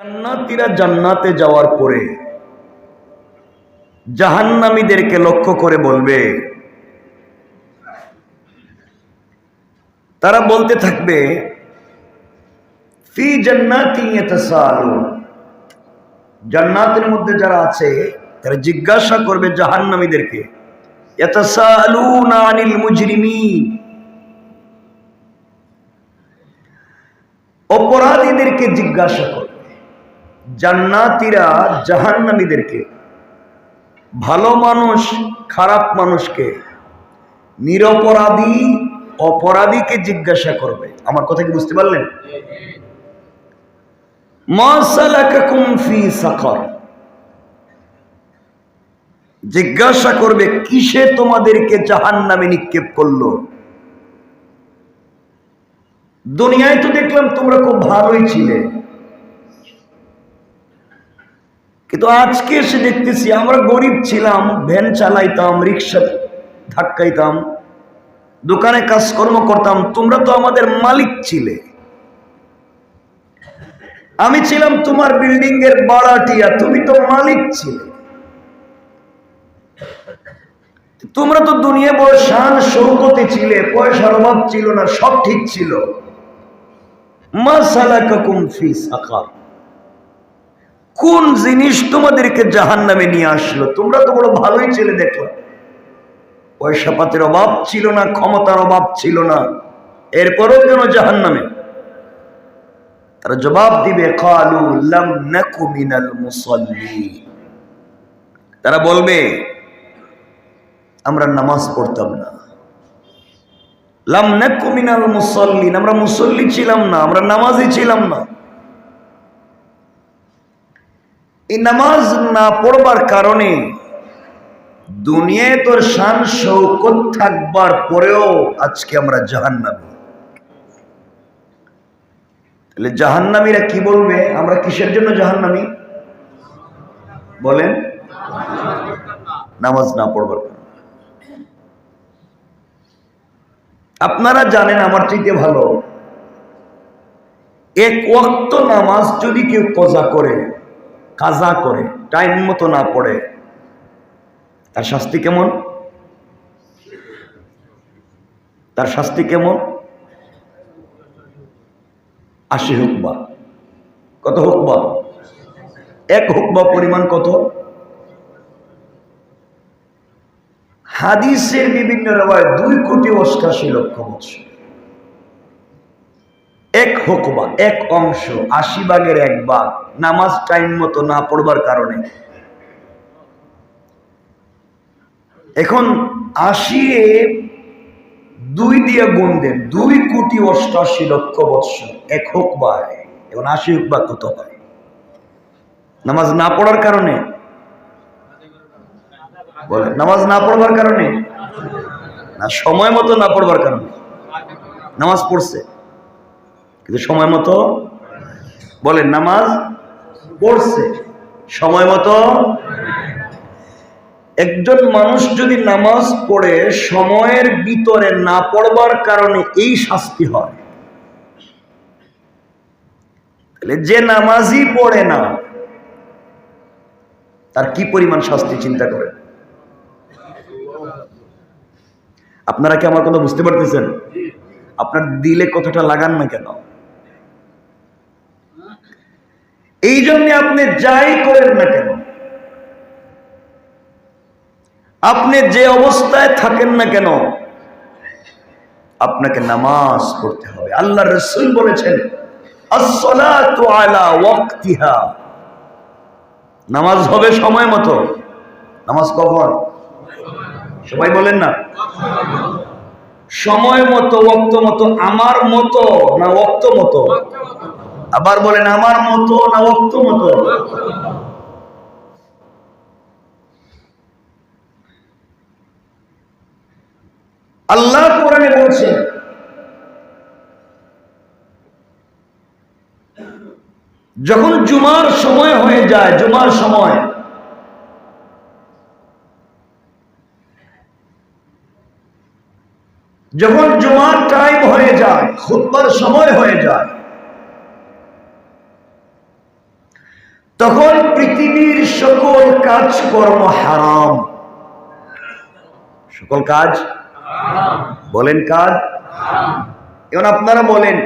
জান্নাতীরা জান্নাতে যাওয়ার পরে জাহান্নামীদেরকে লক্ষ্য করে বলবে, তারা বলতে থাকবে, ফি জান্নাতি জান্নাতের মধ্যে যারা আছে, তারা জিজ্ঞাসা করবে জাহান্নামীদেরকে আনিল মুজরিমিন? অপরাধীদেরকে জিজ্ঞাসা করবে। জান্নাতীরা জাহান্নামীদেরকে, ভালো মানুষ, খারাপ মানুষকে, নিরপরাধী, অপরাধীকে জিজ্ঞাসা করবে। আমার কথা কি বুঝতে পারলেন? জিজ্ঞাসা করবে, কিসে তোমাদেরকে জাহান্নামে নিক্ষেপ করল? দুনিয়ায় তো দেখলাম তোমরা খুব ভালোই ছিলে। কিন্তু আজকে এসে দেখতেছি আমরা গরিব ছিলাম, ভ্যান চালাইতাম, রিক্সা ধাক্কাইতাম, দোকানে কাজকর্ম করতাম, তোমরা তো আমাদের মালিক ছিলে। আমি ছিলাম তোমার বিল্ডিং এর বাড়াটিয়া তুমি তো মালিক ছিলে। তোমরা তো দুনিয়া বড় শান সৌকতে ছিলে, পয়সার অভাব ছিল না, সব ঠিক ছিল। মা মাসালাকাকুম ফি সাকার। কোন জিনিস তোমাদেরকে জাহান নামে নিয়ে আসলো? তোমরা তো বড় ভালোই ছেলে দেখো পয়সা পাতির অভাব ছিল না, ক্ষমতার অভাব ছিল না। এরপরেও কেন জাহান নামে তারা জবাব দিবে তারা বলবে, আমরা নামাজ পড়তাম না। লাম নাকু মিনাল মুসাল্লিন। আমরা মুসল্লি ছিলাম না, আমরা নামাজি ছিলাম না। এই নামাজ না পড়বার কারণে দুনিয়ায় তোর শান শৌকত থাকবার পরেও আজকে আমরা জাহান্নামী। তাহলে জাহান্নামীরা কি বলবে? আমরা কিসের জন্য জাহান্নামী? বলেন। নামাজ না পড়বার আপনারা জানেন আমার চাইতে ভালো। এক ওয়াক্ত নামাজ যদি কেউ কজা করে কাজা করে, টাইম মতো না পড়ে, তার শাস্তি কেমন? তার শাস্তি কেমন? আশি হুকবা। কত হুকবা? এক হুকবা পরিমাণ কত? হাদিসের বিভিন্ন রেওয়ায় দুই কোটি অষ্টাশি লক্ষ বছর এক হুকবা এক অংশ, আশি ভাগের এক ভাগ, নামাজ টাইম মতো না পড়বার কারণে। এখন আশি দুই দিয়ে গুণ দেন, দুই কোটি অষ্টাশি লক্ষ বৎসর, এক হুকবায় এখন আশি হুকবা কত হয়? নামাজ না পড়ার কারণে? বলে নামাজ না পড়বার কারণে? না, সময় মতো না পড়বার কারণে। নামাজ পড়ছে। কিন্তু সময় মতো বলেন, নামাজ পড়ছে। সময় মতো একজন মানুষ যদি নামাজ পড়ে, সময়ের ভিতরে না পড়বার কারণে এই শাস্তি হয়। তাহলে যে নামাজই পড়ে না, তার কি পরিমাণ শাস্তি চিন্তা করে? আপনারা কি আমার কথা বুঝতে পারতেছেন? আপনার দিলে কথাটা লাগান না কেন? এই জন্য আপনি যাই করেন না কেন? আপনি যে অবস্থায় থাকেন না কেন? আপনাকে নামাজ পড়তে হবে। আল্লাহ রসুল বলেছেন নামাজ হবে সময় মতো। নামাজ কখন? সবাই বলেন না। সময় মতো ওক্ত মতো, আমার মতো না ওক্ত মতো? আবার বলেন, আমার মতো না অক্ত মতো? আল্লাহ কোরআনে বলছেন যখন জুমার সময় হয়ে যায়, জুমার সময়, যখন জুমার টাইম হয়ে যায়, খুতবার সময় হয়ে যায় তখন পৃথিবীর সকল কাজকর্ম হারাম। সকল কাজ? বলেন কাজ। এখন আপনারা বলেন,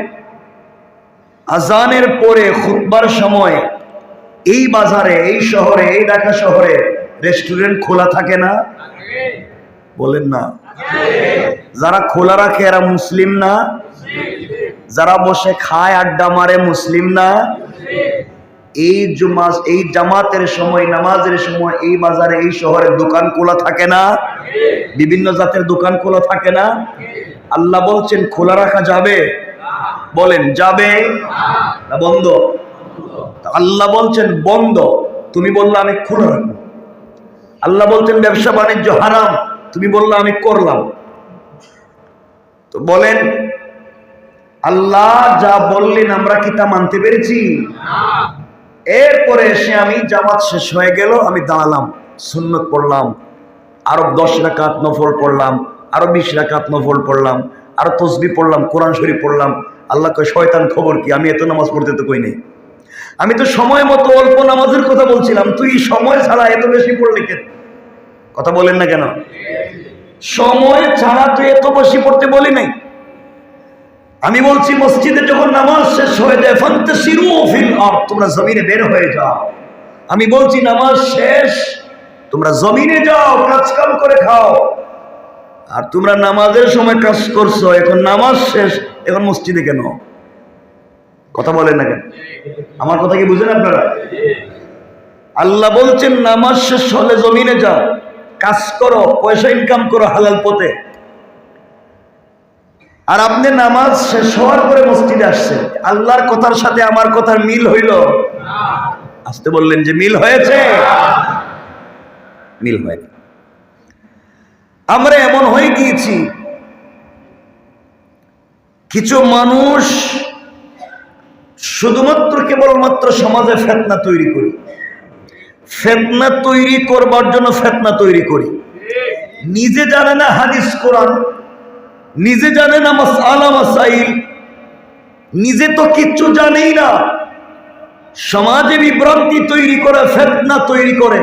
আজানের পরে খুতবার সময় এই বাজারে, এই শহরে, এই ঢাকা শহরে রেস্টুরেন্ট খোলা থাকে না? বলেন না। যারা খোলা রাখে এরা মুসলিম না? যারা বসে খায়, আড্ডা মারে, মুসলিম না? এই জুমাস, এই জামাতের সময়, নামাজের সময় এই বাজারে, এই শহরে দোকান খোলা থাকে না? বিভিন্ন জাতের দোকান খোলা থাকে না? আল্লাহ বলছেন, খোলা রাখা যাবে? বলেন, যাবে? না বন্ধ? আল্লাহ বলছেন, বন্ধ। তুমি বললে, আমি খোলা রাখব। আল্লাহ বলছেন, ব্যবসা বাণিজ্য হারাম। তুমি বললে, আমি করলাম। তো বলেন, আল্লাহ যা বললেন, আমরা কি তা মানতে পেরেছি? এরপরে এসে আমি জামাত শেষ হয়ে গেল, আমি দাঁড়ালাম, সুন্নত পড়লাম, আরও দশ রাকাত নফল পড়লাম, আরও বিশ রাকাত নফল পড়লাম, আরও তসবি পড়লাম, কোরআন শরীফ পড়লাম। আল্লাহ কয়, শয়তান খবর কি? আমি এত নামাজ পড়তে তো কই নেই? আমি তো সময় মতো অল্প নামাজের কথা বলছিলাম, তুই সময় ছাড়া এত বেশি পড়লি কেন? কথা বলেন না কেন? সময় ছাড়া তুই এত বেশি পড়তে বলি নাই? আমি বলছি, মসজিদে যখন নামাজ শেষ হয়ে যায়, ফান্তাসিরু ফিল আরদ, তোমরা জমিনে বের হয়ে যাও। আমি বলছি, নামাজ শেষ, তোমরা জমিনে যাও কাজ কাম করে খাও। আর তোমরা নামাজের সময় কাজ করছ, এখন নামাজ শেষ, এখন মসজিদে কেন? কথা বলেন না কেন? আমার কথা কি বুঝেন আপনারা? আল্লাহ বলছেন, নামাজ শেষ হলে জমিনে যাও, কাজ করো, পয়সা ইনকাম করো, হালাল পথে। আর আপনি নামাজ শেষ হওয়ার পরে মসজিদে আসছেন। আল্লাহর কথার সাথে আমার কথার মিল হইল। আসতে বললেন যে মিল হয়েছে। মিল হয়নি। আমরা এমন হয়ে গিয়েছি। কিছু মানুষ শুধুমাত্র কেবলমাত্র সমাজে ফেতনা তৈরি করি। ফেতনা তৈরি করবার জন্য ফেতনা তৈরি করি। নিজে জানে না হাদিস কোরআন। নিজে জানে না মাসাইল। নিজে তো কিচ্ছু জানেই না। সমাজে বিভ্রান্তি তৈরি করে, ফেতনা তৈরি করে।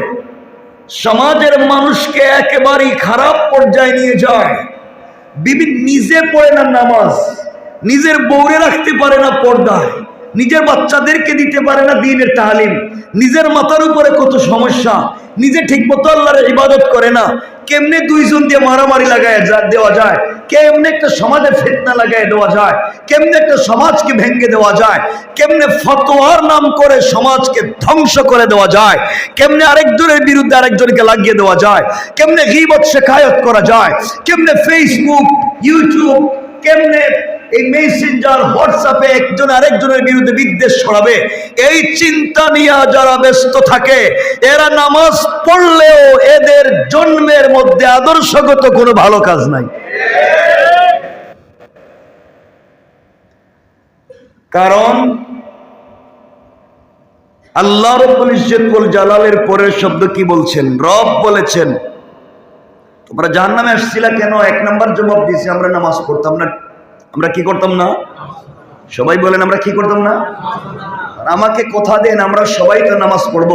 সমাজের মানুষকে একেবারেই খারাপ পর্যায়ে নিয়ে যায়। বিবি নিজে পড়ে না নামাজ, নিজের বউরে রাখতে পারে না পর্দায়। নিজের বাচ্চাদেরকে দিতে পারে না দিনের তালিম। নিজের মাথার উপরে কত সমস্যা। নিজে ঠিক মতো আল্লাহর ইবাদত করে না। কেমনে দুইজন দিয়ে মারামারি লাগায় দেওয়া যায়? কেমনে একটা সমাজে ফেতনা লাগায় দেওয়া যায়? কেমনে একটা সমাজকে ভেঙে দেওয়া যায়? কেমনে ফতোয়ার নাম করে সমাজকে ধ্বংস করে দেওয়া যায়? কেমনে আরেকজনের বিরুদ্ধে আরেকজনকে লাগিয়ে দেওয়া যায়? কেমনে গিবত, শেখায়ত করা যায়? কেমনে ফেসবুক ইউটিউব কেমনে এই মেসেঞ্জার, হোয়াটসঅ্যাপে একজন আরেকজনের বিরুদ্ধে বিদ্বেষ ছড়াবে। এই চিন্তা নিয়ে যারা ব্যস্ত থাকে, এরা নামাজ পড়লেও এদের জন্মের মধ্যে আদর্শগত কোনো ভালো কাজ নাই। কারণ আল্লাহ রব্বুল ইজ্জতুল জালালের পরের শব্দ কি বলছেন? রব বলেছেন, তোমরা জাহান্নামে আসছিলা কেন? এক নাম্বার জবাব দিয়েছি, আমরা নামাজ পড়তাম না। আমরা কি করতাম না? সবাই বলেন, আমরা কি করতাম না? আমাকে কথা দেন, আমরা সবাই তো নামাজ পড়ব।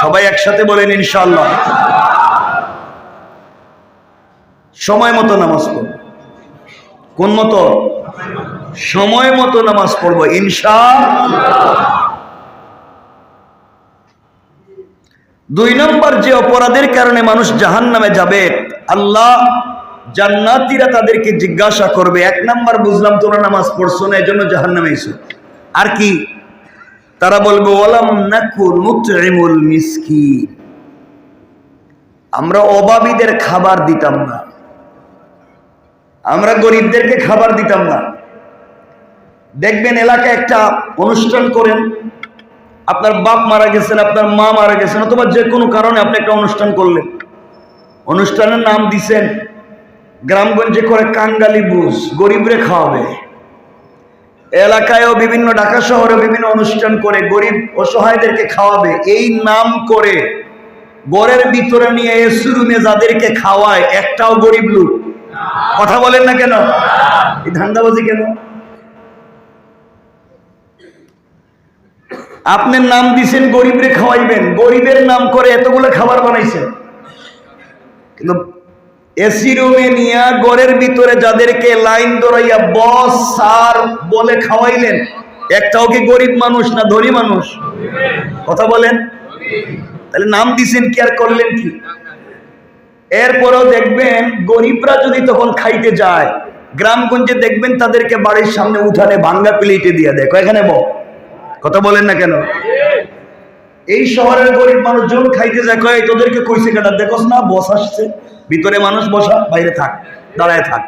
সবাই একসাথে বলেন, ইনশাআল্লাহ। সময় মতো নামাজ পড়ব। কোন মতো? সময় মতো নামাজ পড়ব ইনশা দুই নম্বর যে অপরাধের কারণে মানুষ জাহান নামে যাবে, আল্লাহ জান্নাতীরা তাদেরকে জিজ্ঞাসা করবে, এক নাম্বার বুঝলাম তোমরা নামাজ পড়ছো না এই জন্য জাহান নামে আর কি? তারা বলবে ওলাম নাকু নুতইমুল মিসকিন। আমরা অভাবীদের খাবার দিতাম না। আমরা গরিবদেরকে খাবার দিতাম না। দেখবেন এলাকায় একটা অনুষ্ঠান করেন, আপনার বাপ মারা গেছেন, আপনার মা মারা গেছেন, অথবা যে কোনো কারণে আপনি একটা অনুষ্ঠান করলেন। অনুষ্ঠানের নাম দিছেন গ্রামগঞ্জে করে কাঙ্গালি বুঝ, গরিবরে খাওয়াবে। এলাকায়ও বিভিন্ন, ঢাকা শহরে বিভিন্ন অনুষ্ঠান করে, গরিব অসহায়দেরকে খাওয়াবে। এই নাম করে গড়ের ভিতরে নিয়ে এসি রুমে যাদেরকে খাওয়ায়, একটাও গরিব লোক। কথা বলেন না কেন? এই ধান্দাবাজি কেন? আপনার নাম দিছেন, গরিবরে খাওয়াইবেন। গরিবের নাম করে এতগুলো খাবার বানাইছেন। কিন্তু এসি রুমে নিয়ে ঘরের ভিতরে যাদেরকে লাইন দৌড়াইয়া বস, সার বলে খাওয়াইলেন, একটাও কি গরিব মানুষ না ধনী মানুষ? কথা বলেন। তাহলে নাম দিছেন কি আর করলেন কি? এরপরেও দেখবেন গরিবরা যদি তখন খাইতে যায়, গ্রামগঞ্জে দেখবেন তাদেরকে বাড়ির সামনে উঠানে ভাঙ্গা প্লেটে দিয়ে দেয়। এখানে ব কথা বলেন না কেন? এই শহরের গরিব মানুষজন খাইতে যায়, কয়, তোদেরকে কইছে কেটা দেখোস না, বস আসছে। ভিতরে মানুষ বসা, বাইরে থাক, দাঁড়ায় থাক।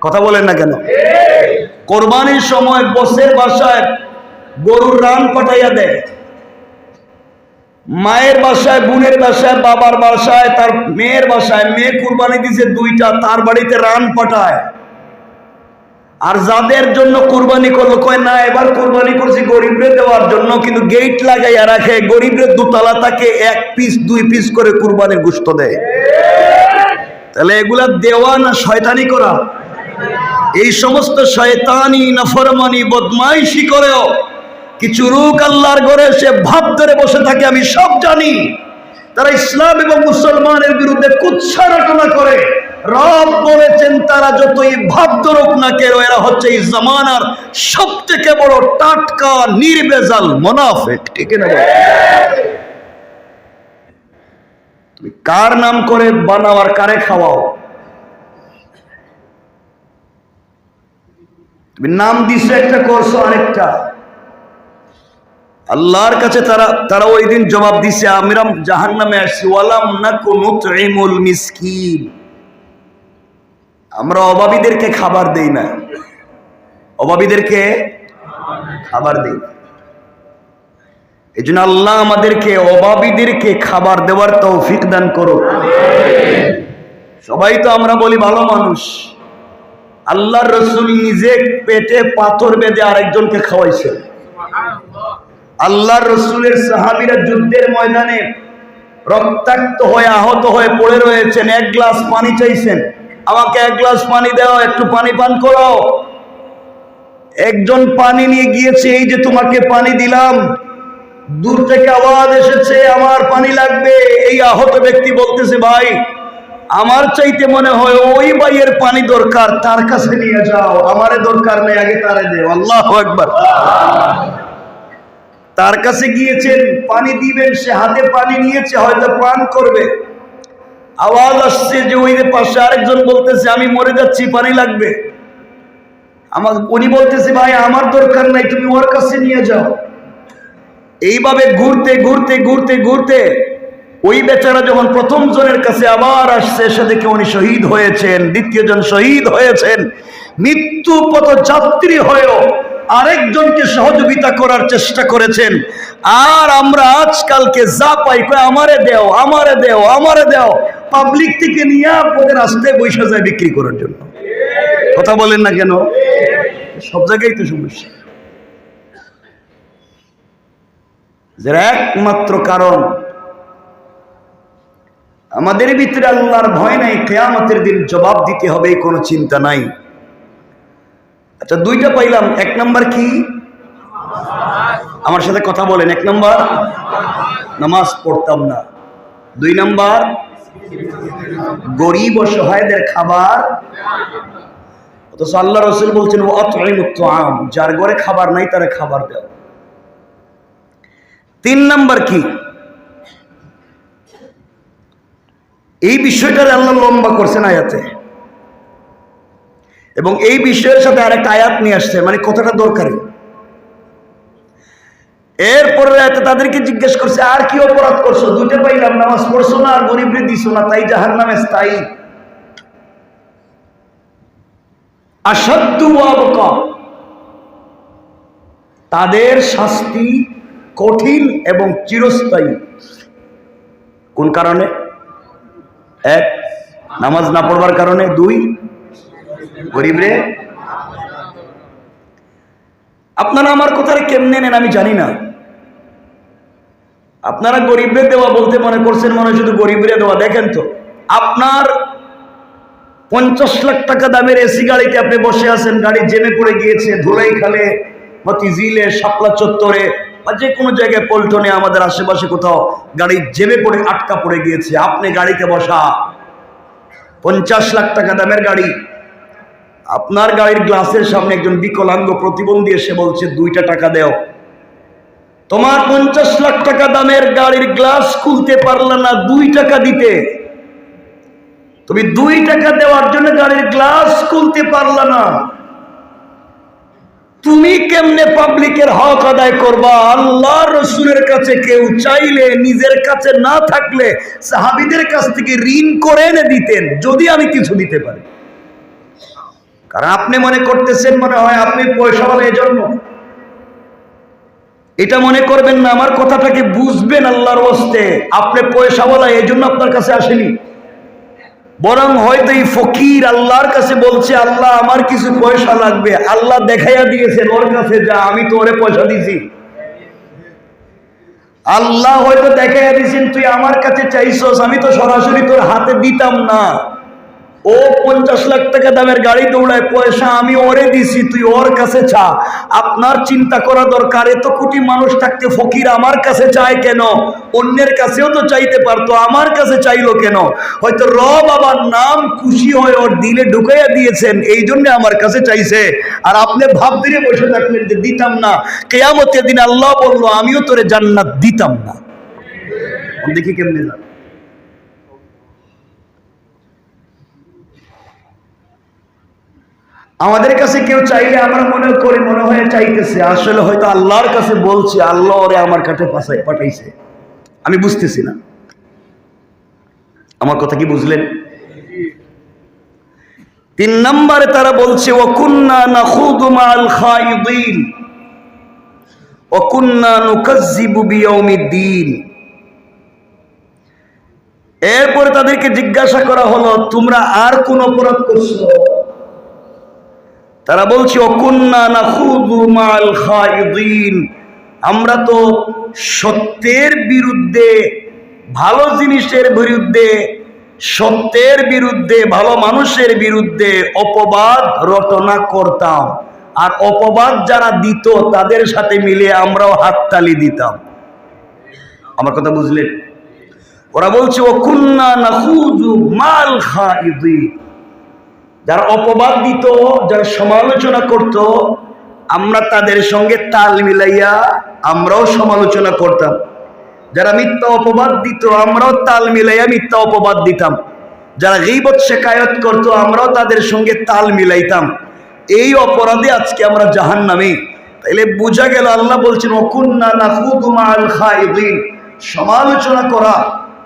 কথা বলেন না কেন? কোরবানির সময় বসের বাসায় গরুর রান পাঠাইয়া দেয়। মায়ের বাসায়, বোনের বাসায়, বাবার বাসায়, তার মেয়ের বাসায়, মেয়ে কুরবানি দিছে দুইটা, তার বাড়িতে রান পাঠায়। আর যাদের জন্য কুরবানি করল, কয়, না, এবার কুরবানি করছি গরিবরে দেওয়ার জন্য। কিন্তু গেট লাগাইয়া রাখে গরিবরের দুতলা তাকে এক পিস দুই পিস করে কুরবানির গুস্ত দেয়। তাহলে এগুলা দেওয়া না শয়তানি করা? এই সমস্ত শয়তানি, নফরমানি, বদমাইশি করেও কিছু রূপ আল্লাহর ঘরে সে ভাব ধরে বসে থাকে, আমি সব জানি। তারা ইসলাম এবং মুসলমানের বিরুদ্ধে কুৎসা রচনা করে। রব বলেছেন, তারা যতই ভাব ধরুক না কেন, এরা হচ্ছে এই জামানার সব থেকে বড় টাটকা, নির্বেজাল মোনাফেক। ঠিক না? তুমি কার নাম করে বানাও কারে খাওয়াও? তুমি নাম দিছো একটা, করছ আরেকটা। আল্লাহর কাছে তারা তারা ওই দিন জবাব দিছে আমরা জাহান নামে আসছি, ওয়ালাম না কোন মিসকিন। আমরা অভাবীদেরকে খাবার দেই না। অভাবীদেরকে খাবার দেই এই জন্য আল্লাহ আমাদেরকে অভাবীদেরকে খাবার দেওয়ার তৌফিক দান করো সবাই তো আমরা বলি ভালো মানুষ। আল্লাহর রসুল নিজে পেটে পাথর বেঁধে আরেকজনকে খাওয়াইছেন আল্লাহর রসুলের সাহাবিরা যুদ্ধের ময়দানে রক্তাক্ত হয়ে, আহত হয়ে পড়ে রয়েছেন, এক গ্লাস পানি চাইছেন। আমাকে এক গ্লাস পানি দাও, একটু পানি পান করো। একজন পানি নিয়ে গিয়েছে, এই যে তোমাকে পানি দিলাম, দূর থেকে আওয়াজ এসেছে, আমার পানি লাগবে। এই আহত ব্যক্তি বলতেছে, ভাই, আমার চাইতে মনে হয় ওই ভাইয়ের পানি দরকার, তার কাছে নিয়ে যাও, আমারে দরকার নেই, আগে তারে দেও। আল্লাহ একবার তার কাছে গিয়েছেন, পানি দিবেন, সে হাতে পানি নিয়েছে, হয়তো পান করবে। আওয়াজ আসছে যে ওই পাশে আরেকজন বলতেছে, আমি মরে যাচ্ছি, পানি লাগবে। আমার উনি বলতেছে, ভাই, আমার দরকার নাই, তুমি ওর কাছে নিয়ে যাও। এইভাবে ঘুরতে ঘুরতে ঘুরতে ঘুরতে ওই বেচারা যখন প্রথম জনের কাছে আবার আসছে এসে দেখে উনি শহীদ হয়েছেন, দ্বিতীয় জন শহীদ হয়েছেন। মৃত্যু পথ যাত্রী হয়েও আরেকজনকে সহযোগিতা করার চেষ্টা করেছেন। আর আমরা আজকালকে যা পাই আমারে দেও আমারে দেও আমারে দেও। পাবলিক থেকে নিয়ে ওদের রাস্তায় বৈশা যায় বিক্রি করার জন্য। কথা বলেন না কেন? সব জায়গায় তো সমস্যা। একমাত্র কারণ, আমাদের ভিতরে আল্লাহর ভয় নাই, কেয়ামতের দিন জবাব দিতে হবে কোনো চিন্তা নাই। আচ্ছা দুইটা পাইলাম। এক নাম্বার কি? আমার সাথে কথা বলেন। এক নাম্বার? নামাজ পড়তাম না। দুই নাম্বার? গরিব ও সহায়দের খাবার। অথচ আল্লাহ রসুল বলছেন আম যার ঘরে খাবার নাই, তারা খাবার দেয় তিন নাম্বার কি? এই বিষয়টা আল্লাহ লম্বা করছেন আয়াতে। এবং এই বিষয়ের সাথে আরেকটা আয়াত নিয়ে আসছে মানে কতটা দরকারি। এরপরে আয়াতে তাদেরকে জিজ্ঞেস করছে, আর কি অপরাধ করছ? পাইলাম, নামাজ পড়ছো না আর গরিবরে দিছো না? তাই জাহার নামে স্থায়ী তাদের শাস্তি কঠিন এবং চিরস্থায়ী। কোন কারণে? এক, নামাজ না পড়বার কারণে। দুই গরিব রে আপনারা আমার কথাটা কেমনে নেন আমি জানি না। আপনারা গরিবরে দেওয়া বলতে মনে করছেন, মনে শুধু গরিবরে দেওয়া। দেখেন তো, আপনার পঞ্চাশ লাখ টাকা দামের এসি গাড়িতে আপনি বসে আছেন, গাড়ি জেনে পড়ে গিয়েছে ধুলাই খালে মতিঝিলে শাপলা চত্বরে বা যে কোনো জায়গায় পল্টনে আমাদের আশেপাশে কোথাও গাড়ি জেমে পড়ে, আটকা পড়ে গিয়েছে, আপনি গাড়িতে বসা। পঞ্চাশ লাখ টাকা দামের গাড়ি। আপনার গাড়ির গ্লাসের সামনে একজন বিকলাঙ্গ প্রতিবন্ধী এসে বলছে, দুইটা টাকা দেও। তোমার পঞ্চাশ লাখ টাকা দামের গাড়ির গ্লাস খুলতে পারলে না দুই টাকা দিতে। তুমি দুই টাকা দেওয়ার জন্য গাড়ির গ্লাস খুলতে পারলা না। তুমি কেমনে পাবলিকের হক আদায় করবা? আল্লাহ রসুলের কাছে কেউ চাইলে, নিজের কাছে না থাকলে সাহাবিদের কাছ থেকে ঋণ করে এনে দিতেন, যদি আমি কিছু দিতে পারি। কারণ আপনি মনে করতেছেন, মনে হয় আপনি পয়সা পয়সাওয়ালা এজন্য। এটা মনে করবেন না, আমার কথাটাকে বুঝবেন আল্লাহর ওয়াস্তে। আপনি পয়সাওয়ালা এই জন্য আপনার কাছে আসেনি। বরং হয়তো এই ফকির আল্লাহর কাছে বলছে, আল্লাহ, আমার কিছু পয়সা লাগবে। আল্লাহ দেখাইয়া দিয়েছেন, ওর কাছে যা, আমি তো ওরে পয়সা দিছি। আল্লাহ হয়তো দেখাইয়া দিয়েছেন, তুই আমার কাছে চাইছস, আমি তো সরাসরি তোর হাতে দিতাম না। ও পঞ্চাশ লাখ টাকা দামের গাড়ি দৌড়ায়, পয়সা আমি ওরে দিছি, তুই ওর কাছে চা আপনার চিন্তা করা দরকার, এত কোটি মানুষ থাকতে ফকির আমার কাছে চায় কেন? অন্যের কাছেও তো চাইতে পারতো, আমার কাছে চাইলো কেন? হয়তো র বাবার নাম খুশি হয়ে ওর দিলে ঢুকাইয়া দিয়েছেন, এই জন্য আমার কাছে চাইছে। আর আপনি ভাব দিয়ে বসে থাকলেন যে দিতাম না। কেয়ামতের দিন আল্লাহ বলল, আমিও তোরে জান্নাত দিতাম না। দেখি কেমনে যান আমাদের কাছে কেউ চাইলে আমরা মনে করি মনে হয় চাইতেছে, আসলে হয়তো আল্লাহর কাছে বলছে, আল্লাহ ওরে আমার কাছে পাঠাই পাঠাইছে। আমি বুঝতেছি না। আমার কথা কি বুঝলেন? তিন নম্বরে তারা বলছে ওকুন্না বিয়াউমিদ্দিন। এরপরে তাদেরকে জিজ্ঞাসা করা হলো, তোমরা আর কোন অপরাধ করছ? তারা বলছে অকুন্না না মাল খাইদিন আমরা তো সত্যের বিরুদ্ধে, ভালো জিনিসের বিরুদ্ধে, সত্যের বিরুদ্ধে, ভালো মানুষের বিরুদ্ধে অপবাদ রটনা করতাম। আর অপবাদ যারা দিত, তাদের সাথে মিলে আমরাও হাততালি দিতাম। আমার কথা বুঝলেন? ওরা বলছে অকুন্না না মাল খাইদিন যারা অপবাদ দিত, যারা সমালোচনা করত, আমরা তাদের সঙ্গে তাল মিলাইয়া আমরাও সমালোচনা করতাম। যারা মিথ্যা অপবাদ দিত, আমরাও তাল মিলাইয়া মিথ্যা অপবাদ দিতাম। যারা গিবত শেখায়ত করত, আমরাও তাদের সঙ্গে তাল মিলাইতাম। এই অপরাধে আজকে আমরা জাহান নামি তাইলে বোঝা গেল আল্লাহ বলছেন অকুন্না না খুদুমা আল খাইদিন। সমালোচনা করা,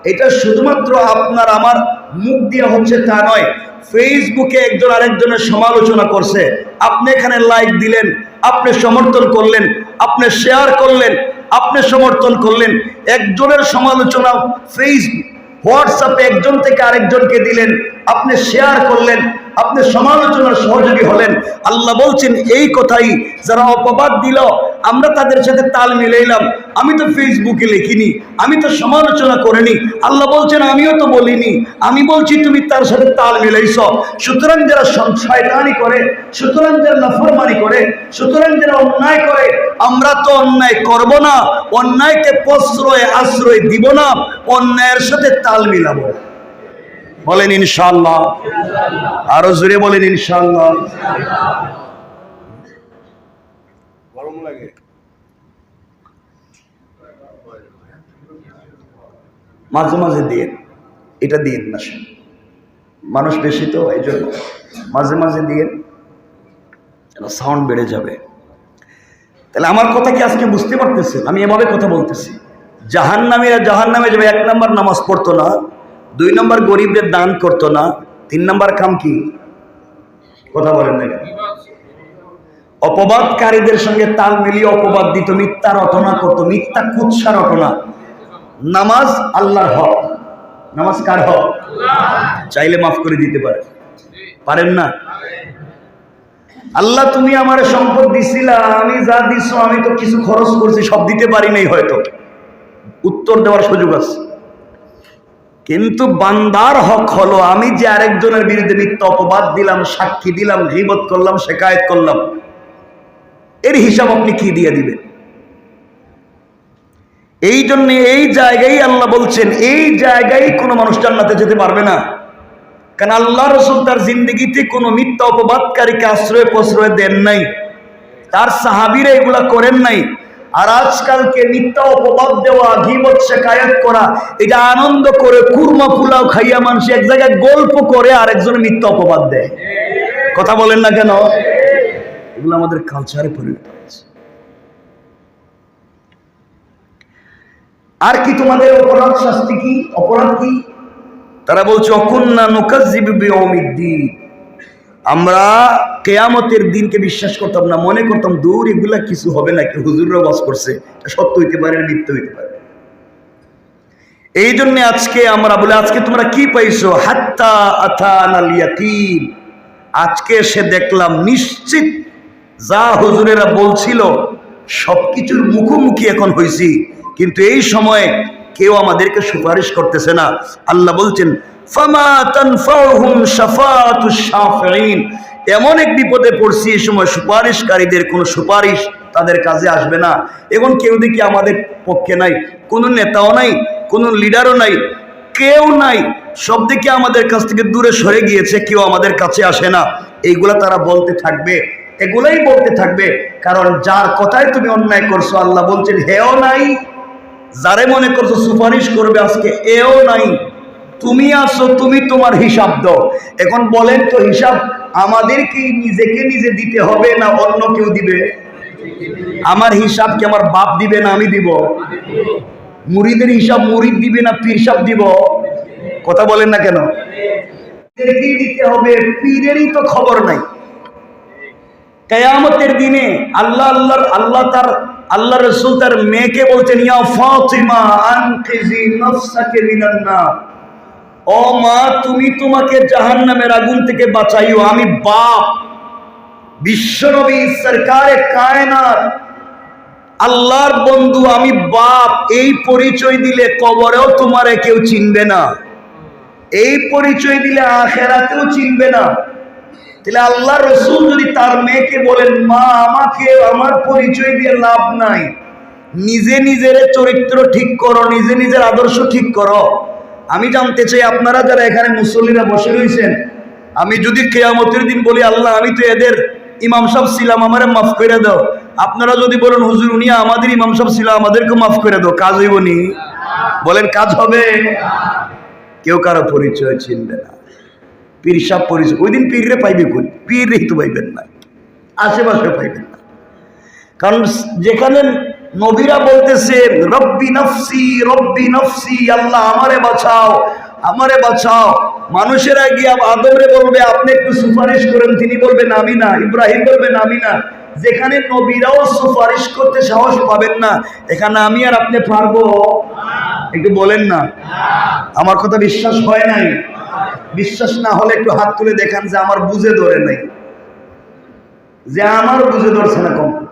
এটা শুধুমাত্র আপনার, আমার মুখ দিয়ে হচ্ছে তা নয়। ফেসবুকে একজন আরেকজনের সমালোচনা করছে। আপনি এখানে লাইক দিলেন, আপনি সমর্থন করলেন, আপনি শেয়ার করলেন, আপনি সমর্থন করলেন। একজনের সমালোচনা ফেসবুক হোয়াটসঅ্যাপে একজন থেকে আরেকজনকে দিলেন, আপনি শেয়ার করলেন, আপনি সমালোচনার সহযোগী হলেন। আল্লাহ বলছেন, এই কথাই যারা অপবাদ দিল আমরা তাদের সাথে তাল মিলাইলাম। আমি তো ফেসবুকে লিখিনি, আমি তো সমালোচনা করিনি। আল্লাহ বলছেন, আমিও তো বলিনি। আমি বলছি, তুমি তার সাথে তাল মিলাইছ। সুতরাং যারা শয়তানি করে, সুতরাং যারা নফরমানি করে, সুতরাং যারা অন্যায় করে, আমরা তো অন্যায় করব না। অন্যায়কে প্রশ্রয়, আশ্রয় দিব না। অন্যায়ের সাথে তাল মিলাবো। বলেন ইনশাল্লাহ আরও জোরে বলেন ইনশাল্লাহ গরম লাগে। মাঝে মাঝে দিন। এটা দিন না। মানুষ বেশি তো, এই জন্য। মাঝে মাঝে দিন সাউন্ড বেড়ে যাবে। তাহলে আমার কথা কি আজকে বুঝতে পারতেছেন? আমি এভাবে কথা বলতেছি। জাহান নামীরা জাহান নামে যাবে, এক নম্বর নামাজ পড়তো না, দুই নম্বর গরিবদের দান করতো না, তিন নম্বর কাম কি? কথা বলেন না অপবাদকারীদের সঙ্গে তাল মিলিয়ে অপবাদ দিত, মিথ্যা রটনা করতো, মিথ্যা কুৎসা রটনা। নামাজ আল্লাহর হক। নামাজ কার হক? চাইলে মাফ করে দিতে পারে। পারেন না? আল্লাহ তুমি আমার সম্পদ দিছিলা, আমি যা দিছ, আমি তো কিছু খরচ করছি, সব দিতে পারি নাই হয়তো। উত্তর দেওয়ার সুযোগ আছে। কিন্তু বান্দার হক হলো, আমি যে আরেকজনের বিরুদ্ধে মিথ্যা অপবাদ দিলাম, সাক্ষী দিলাম, গিবত করলাম শেখায়ত করলাম, এর হিসাব আপনি কি দিয়ে দিবেন? এই জন্য এই জায়গায় আল্লাহ বলছেন, এই জায়গায় কোনো মানুষ জান্নাতে যেতে পারবে না। কারণ আল্লাহ রসুল তার জিন্দগিতে কোনো মিথ্যা অপবাদকারীকে আশ্রয় প্রশ্রয় দেন নাই। তার সাহাবিরা এগুলা করেন নাই। আর আজকালকে মিথ্যা অপবাদ দেওয়া ঘিবত শেখায়ত করা, এটা আনন্দ করে কুরমা ফুলাও খাইয়া মানুষ এক জায়গায় গল্প করে আর একজন মিথ্যা অপবাদ দেয়। কথা বলেন না কেন? এগুলো আমাদের কালচারে পরিণত হচ্ছে আর কি তোমাদের অপরাধ শাস্তি কি? অপরাধ কি? তারা বলছে আমরা কেয়ামতের দিনকে বিশ্বাস করতাম না, মনে করতাম, দূর, এগুলা কিছু হবে না কি হুজুররা বাস করছে। সত্য হইতে পারে মিথ্য হইতে পারে। এই জন্য আজকে আমরা বলে, আজকে তোমরা কি পাইছো? হাত্তা ইয়াকিন। আজকে এসে দেখলাম, নিশ্চিত যা হুজুরেরা বলছিল, সবকিছুর মুখোমুখি এখন হয়েছি কিন্তু এই সময়ে কেউ আমাদেরকে সুপারিশ করতেছে না। আল্লাহ বলছেন এমন এক বিপদে পড়ছি, এই সময় সুপারিশকারীদের কোনো সুপারিশ তাদের কাজে আসবে না। এখন কেউ দেখি আমাদের পক্ষে নাই, কোনো নেতাও নাই, কোনো লিডারও নাই, কেউ নাই। সব দিকে আমাদের কাছ থেকে দূরে সরে গিয়েছে, কেউ আমাদের কাছে আসে না। এইগুলা তারা বলতে থাকবে, এগুলাই বলতে থাকবে, কারণ যার কথায় তুমি অন্যায় করছ, আল্লাহ বলছেন হেও নাই যারে মনে করছ সুপারিশ করবে আজকে, এও নাই। তুমি আসো, তুমি তোমার হিসাব দাও। এখন বলেন তো, হিসাব আমাদেরকে নিজেকে নিজে দিতে হবে না অন্য কেউ দিবে? আমার হিসাব কি আমার বাপ দিবে না আমি দিব? মুড়িদের হিসাব মুড়িদ দিবে না পীর সাপ দিব? কথা বলেন না কেন? দিতে হবে, পীরেরই তো খবর নাই। কেয়ামতের দিনে আল্লাহ, আল্লাহর, আল্লাহ তার আল্লাহ রসুল তার মেয়েকে বলছেন, ইয়া ফাতিমা, আনকিজি নফসাকে মিনান নার। ও মা, তুমি তোমাকে জাহান্নামের আগুন থেকে বাঁচাইও, আমি বাপ। বিশ্বনবী সরকারে কায়নাত। আল্লাহর বন্ধু, আমি বাপ। এই পরিচয় দিলে কবরেও তোমারে কেউ চিনবে না। এই পরিচয় দিলে আখেরাতেও চিনবে না। তাহলে আল্লাহ রসুল যদি তার মেয়েকে বলেন, মা, আমাকে আমার পরিচয় দিয়ে লাভ নাই। নিজে নিজের চরিত্র ঠিক করো, নিজে নিজের আদর্শ ঠিক করো। আমি জানতে চাই, আপনারা যারা এখানে মুসল্লিরা বসে রয়েছেন, আমি যদি কেয়ামতের দিন বলি, আল্লাহ, আমি তো এদের ইমাম সাহেব ছিলাম, আমারে মাফ করে দাও। আপনারা যদি বলেন, হুজুর, উনি আমাদের ইমাম সাহেব ছিল আমাদেরকে মাফ করে দাও। কাজ হইব নি? বলেন, কাজ হবে? কেউ কারও পরিচয় চিনবে না। পীর সাপ পরিচয়, ওই দিন পীররে পাইবে কোন পীররেই তো পাইবেন না। আশেপাশে পাইবেন না। কারণ যেখানে নবীরা বলতেছে, রব্বি নফসি রব্বি নফসি, আল্লাহ আমারে বাঁচাও আমারে বাঁচাও। মানুষেরা গিয়ে আদমরে বলবে, আপনি একটু সুপারিশ করেন। তিনি বলবেন, আমি না। ইব্রাহিম বলবেন, আমি না। যেখানে নবীরাও সুপারিশ করতে সাহস পাবেন না। এখানে আমি আর আপনি পারব? একটু বলেন না। আমার কথা বিশ্বাস হয় নাই। বিশ্বাস না হলে একটু হাত তুলে দেখান যে আমার বুঝে ধরে নাই। যে আমার বুঝে ধরছে না কম।